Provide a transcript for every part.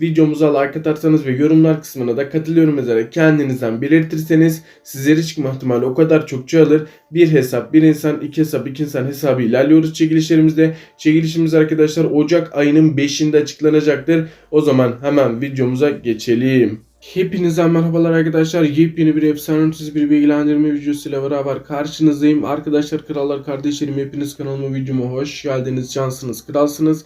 videomuza like atarsanız ve yorumlar kısmına da katılıyorum üzere kendinizden belirtirseniz sizlere çıkma ihtimali o kadar çok çoğalır. Bir hesap, bir insan, iki hesap, iki insan hesabı ilerliyoruz çekilişlerimizde. Çekilişimiz arkadaşlar Ocak ayının 5'inde açıklanacaktır. O zaman hemen videomuza geçelim. Hepinize merhabalar arkadaşlar. Yepyeni bir efsane ötesi bir bilgilendirme videosuyla beraber karşınızdayım. Arkadaşlar, krallar, kardeşlerim hepiniz kanalıma videoma hoş geldiniz. Cansınız, kralsınız.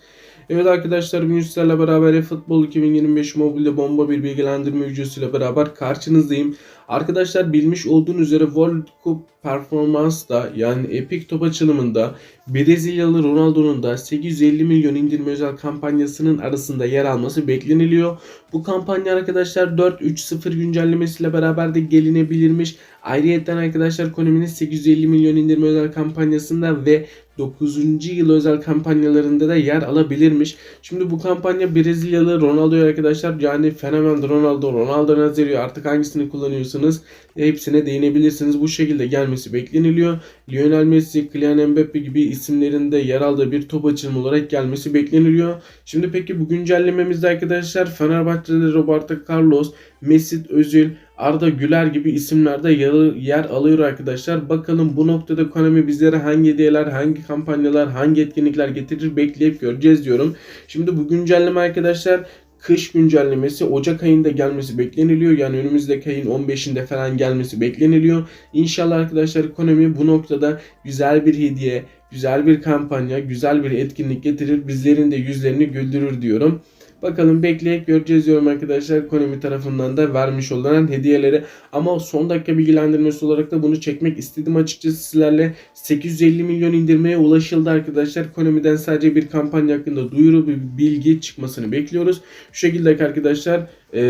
Evet arkadaşlar bugün sizlerle beraber eFootball 2025 mobilde bomba bir bilgilendirme videosuyla beraber karşınızdayım. Arkadaşlar bilmiş olduğunuz üzere World Cup performansta yani Epic Top açılımında Brezilyalı Ronaldo'nun da 850 milyon indirme özel kampanyasının arasında yer alması bekleniliyor. Bu kampanya arkadaşlar 4.3.0 güncellemesiyle beraber de gelinebilirmiş. Ayrıyeten arkadaşlar Konami'nin 850 milyon indirme özel kampanyasında ve 9. yıl özel kampanyalarında da yer alabilirmiş. Şimdi bu kampanya Brezilyalı Ronaldo'ya arkadaşlar yani fenomen Ronaldo, Ronaldo Nazario artık hangisini kullanıyorsanız hepsine değinebilirsiniz. Bu şekilde gelmesi bekleniliyor. Lionel Messi, Kylian Mbappe gibi isimlerin de yer aldığı bir top açılımı olarak gelmesi bekleniliyor. Şimdi peki bu güncellememizde arkadaşlar Fenerbahçe'de Roberto Carlos, Mesut Özil, Arda Güler gibi isimler de yer, yer alıyor arkadaşlar. Bakalım bu noktada Konami bizlere hangi hediyeler, hangi kampanyalar, hangi etkinlikler getirir bekleyip göreceğiz diyorum. Şimdi bu güncelleme arkadaşlar kış güncellemesi Ocak ayında gelmesi bekleniliyor. Yani önümüzdeki ayın 15'inde falan gelmesi bekleniliyor. İnşallah arkadaşlar Konami bu noktada güzel bir hediye, güzel bir kampanya, güzel bir etkinlik getirir. Bizlerin de yüzlerini güldürür diyorum. Bakalım bekleyip göreceğiz diyorum arkadaşlar. Konami tarafından da vermiş olan hediyeleri. Ama son dakika bilgilendirmesi olarak da bunu çekmek istedim açıkçası sizlerle. 850 milyon indirmeye ulaşıldı arkadaşlar. Konami'den sadece bir kampanya hakkında duyuru bir bilgi çıkmasını bekliyoruz. Şu şekilde arkadaşlar e,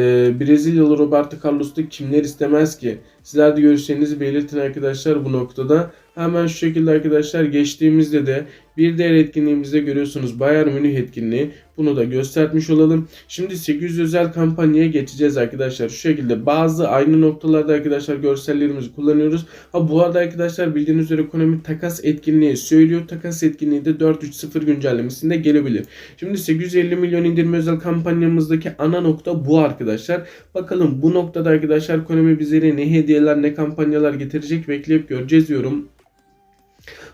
Brezilyalı Roberto Carlos'ta kimler istemez ki? Sizler de görüşlerinizi belirtin arkadaşlar bu noktada. Hemen şu şekilde arkadaşlar geçtiğimizde de bir diğer etkinliğimizde görüyorsunuz Bayern Münih etkinliği. Bunu da göstermiş olalım. Şimdi 800 özel kampanyaya geçeceğiz arkadaşlar. Şu şekilde bazı aynı noktalarda arkadaşlar görsellerimizi kullanıyoruz. Ha bu arada arkadaşlar bildiğiniz üzere ekonomi takas etkinliği söylüyor. Takas etkinliği de 4.3.0 güncellemesinde gelebilir. Şimdi 850 milyon indirme özel kampanyamızdaki ana nokta bu arkadaşlar. Bakalım bu noktada arkadaşlar ekonomi bizlere ne hediyeler ne kampanyalar getirecek bekleyip göreceğiz diyorum.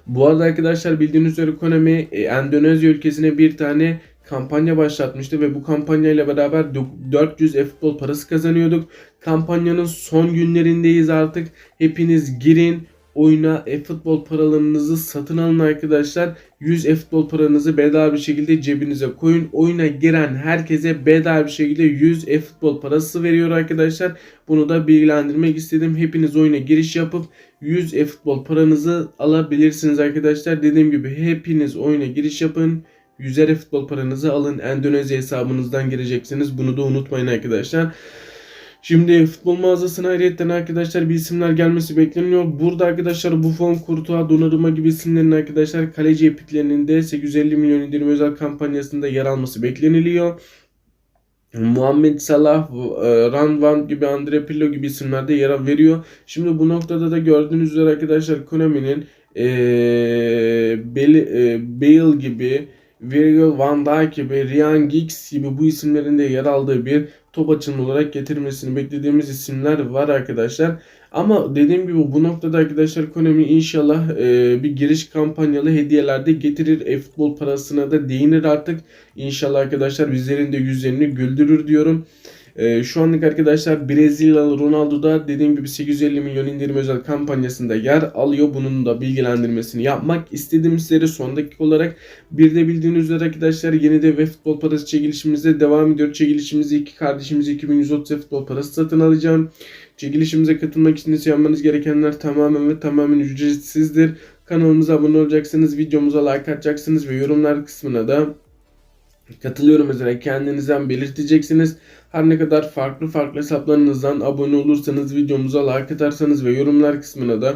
Bu arada arkadaşlar bildiğiniz üzere Konami e, Endonezya ülkesine bir tane kampanya başlatmıştı ve bu kampanyayla beraber 400 e-futbol parası kazanıyorduk. Kampanyanın son günlerindeyiz artık. Hepiniz girin oyuna e-futbol paralarınızı satın alın arkadaşlar. 100 e-futbol paranızı bedava bir şekilde cebinize koyun. Oyuna giren herkese bedava bir şekilde 100 e-futbol parası veriyor arkadaşlar. Bunu da bilgilendirmek istedim. Hepiniz oyuna giriş yapıp 100 e-futbol paranızı alabilirsiniz arkadaşlar. Dediğim gibi hepiniz oyuna giriş yapın. 100 futbol paranızı alın. Endonezya hesabınızdan gireceksiniz. Bunu da unutmayın arkadaşlar. Şimdi futbol mağazasına ayrıyetten arkadaşlar bir isimler gelmesi bekleniyor. Burada arkadaşlar Buffon, Courtois, Donnarumma gibi isimlerin arkadaşlar kaleci epiklerinin de 850 milyon indirim özel kampanyasında yer alması bekleniliyor. Muhammed Salah, e, Ranvan gibi, Andre Pirlo gibi isimler de yer veriyor. Şimdi bu noktada da gördüğünüz üzere arkadaşlar Konami'nin e, Bale, e, Bale gibi Virgil van Dijk gibi, Ryan Giggs gibi bu isimlerin de yer aldığı bir top açılımı olarak getirmesini beklediğimiz isimler var arkadaşlar. Ama dediğim gibi bu noktada arkadaşlar Konami inşallah e, bir giriş kampanyalı hediyelerde getirir. E-futbol parasına da değinir artık. İnşallah arkadaşlar bizlerin de yüzlerini güldürür diyorum. E, şu anlık arkadaşlar Brezilyalı Ronaldo da dediğim gibi 850 milyon indirim özel kampanyasında yer alıyor. Bunun da bilgilendirmesini yapmak istedim sizlere son dakika olarak. Bir de bildiğiniz üzere arkadaşlar yeni de ve futbol parası çekilişimizde devam ediyor. Çekilişimizi iki kardeşimiz 2130 futbol parası satın alacağım. Çekilişimize katılmak için yapmanız gerekenler tamamen ve tamamen ücretsizdir. Kanalımıza abone olacaksınız, videomuza like atacaksınız ve yorumlar kısmına da katılıyorum üzere kendinizden belirteceksiniz. Her ne kadar farklı farklı hesaplarınızdan abone olursanız, videomuza like atarsanız ve yorumlar kısmına da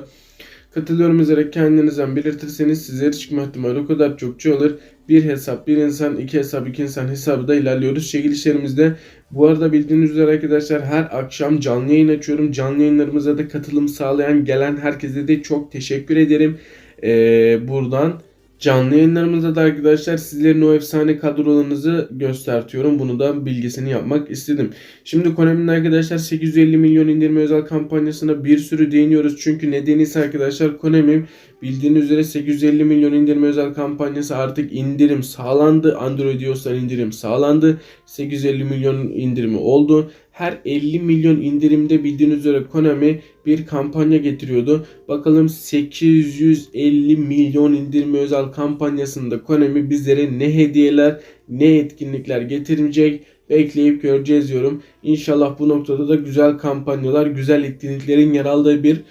katılıyorum üzere kendinizden belirtirseniz sizlere çıkma ihtimali o kadar çok olur. Bir hesap, bir insan, iki hesap, iki insan hesabı da ilerliyoruz çekilişlerimizde. Bu arada bildiğiniz üzere arkadaşlar her akşam canlı yayın açıyorum. Canlı yayınlarımıza da katılım sağlayan gelen herkese de çok teşekkür ederim. Ee, buradan canlı yayınlarımızda da arkadaşlar sizlerin o efsane kadrolarınızı göstertiyorum. Bunu da bilgisini yapmak istedim. Şimdi Konami'nin arkadaşlar 850 milyon indirme özel kampanyasına bir sürü değiniyoruz. Çünkü nedeni ise arkadaşlar Konami bildiğiniz üzere 850 milyon indirme özel kampanyası artık indirim sağlandı. Android iOS'tan indirim sağlandı. 850 milyon indirimi oldu. Her 50 milyon indirimde bildiğiniz üzere Konami bir kampanya getiriyordu. Bakalım 850 milyon indirme özel kampanyasında Konami bizlere ne hediyeler ne etkinlikler getirecek bekleyip göreceğiz diyorum. İnşallah bu noktada da güzel kampanyalar, güzel etkinliklerin yer aldığı bir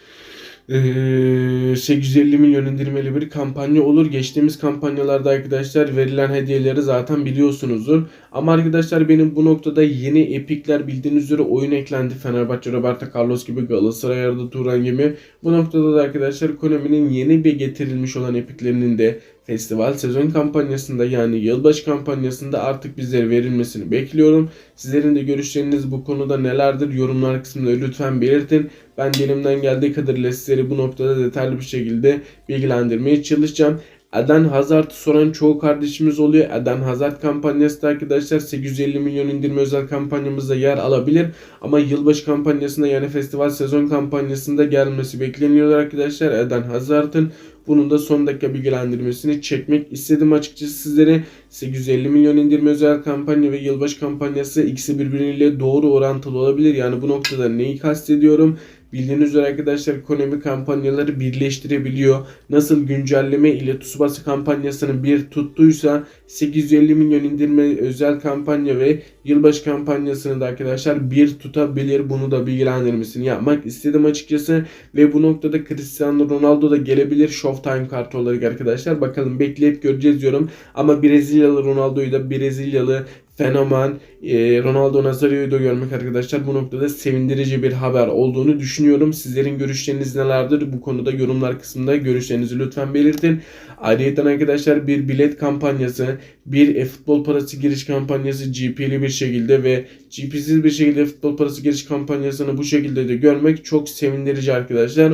850 milyon indirmeli bir kampanya olur. Geçtiğimiz kampanyalarda arkadaşlar verilen hediyeleri zaten biliyorsunuzdur. Ama arkadaşlar benim bu noktada yeni epikler bildiğiniz üzere oyun eklendi. Fenerbahçe, Roberto Carlos gibi, Galatasaray, Arda Turan gibi. Bu noktada da arkadaşlar Konami'nin yeni bir getirilmiş olan epiklerinin de festival sezon kampanyasında yani yılbaşı kampanyasında artık bizlere verilmesini bekliyorum. Sizlerin de görüşleriniz bu konuda nelerdir yorumlar kısmında lütfen belirtin. Ben de elimden geldiği kadarıyla sizleri bu noktada detaylı bir şekilde bilgilendirmeye çalışacağım. Eden Hazard soran çoğu kardeşimiz oluyor. Eden Hazard kampanyası da arkadaşlar 850 milyon indirme özel kampanyamızda yer alabilir. Ama yılbaşı kampanyasında yani festival sezon kampanyasında gelmesi bekleniyor arkadaşlar. Eden Hazard'ın bunun da son dakika bilgilendirmesini çekmek istedim açıkçası sizlere. 850 milyon indirme özel kampanya ve yılbaşı kampanyası ikisi birbiriyle doğru orantılı olabilir. Yani bu noktada neyi kastediyorum? Bildiğiniz üzere arkadaşlar Konami kampanyaları birleştirebiliyor. Nasıl güncelleme ile Tsubasa kampanyasını bir tuttuysa 850 milyon indirme özel kampanya ve yılbaşı kampanyasını da arkadaşlar bir tutabilir. Bunu da bilgilendirmesini yapmak istedim açıkçası. Ve bu noktada Cristiano Ronaldo da gelebilir Showtime kartı olarak arkadaşlar. Bakalım bekleyip göreceğiz diyorum. Ama Brezilyalı Ronaldo'yu da Brezilyalı fenomen e, Ronaldo Nazario'yu da görmek arkadaşlar bu noktada sevindirici bir haber olduğunu düşünüyorum. Sizlerin görüşleriniz nelerdir? Bu konuda yorumlar kısmında görüşlerinizi lütfen belirtin. Ayrıca arkadaşlar bir bilet kampanyası, bir e-futbol parası giriş kampanyası GP'li bir şekilde ve GP'siz bir şekilde futbol parası giriş kampanyasını bu şekilde de görmek çok sevindirici arkadaşlar.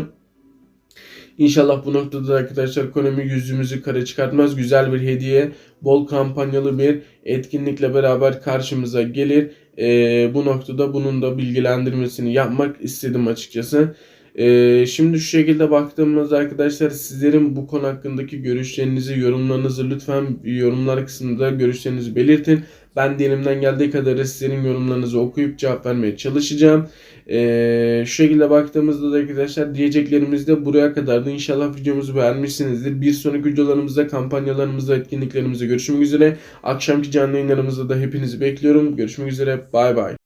İnşallah bu noktada da arkadaşlar Konami yüzümüzü kara çıkartmaz. Güzel bir hediye, bol kampanyalı bir etkinlikle beraber karşımıza gelir. Ee, bu noktada bunun da bilgilendirmesini yapmak istedim açıkçası. Ee, şimdi şu şekilde baktığımızda arkadaşlar sizlerin bu konu hakkındaki görüşlerinizi, yorumlarınızı lütfen yorumlar kısmında görüşlerinizi belirtin. Ben de elimden geldiği kadarıyla sizlerin yorumlarınızı okuyup cevap vermeye çalışacağım. Ee, şu şekilde baktığımızda da arkadaşlar diyeceklerimiz de buraya kadardı. İnşallah videomuzu beğenmişsinizdir. Bir sonraki videolarımızda, kampanyalarımızda, etkinliklerimizde görüşmek üzere. Akşamki canlı yayınlarımızda da hepinizi bekliyorum. Görüşmek üzere. Bay bay.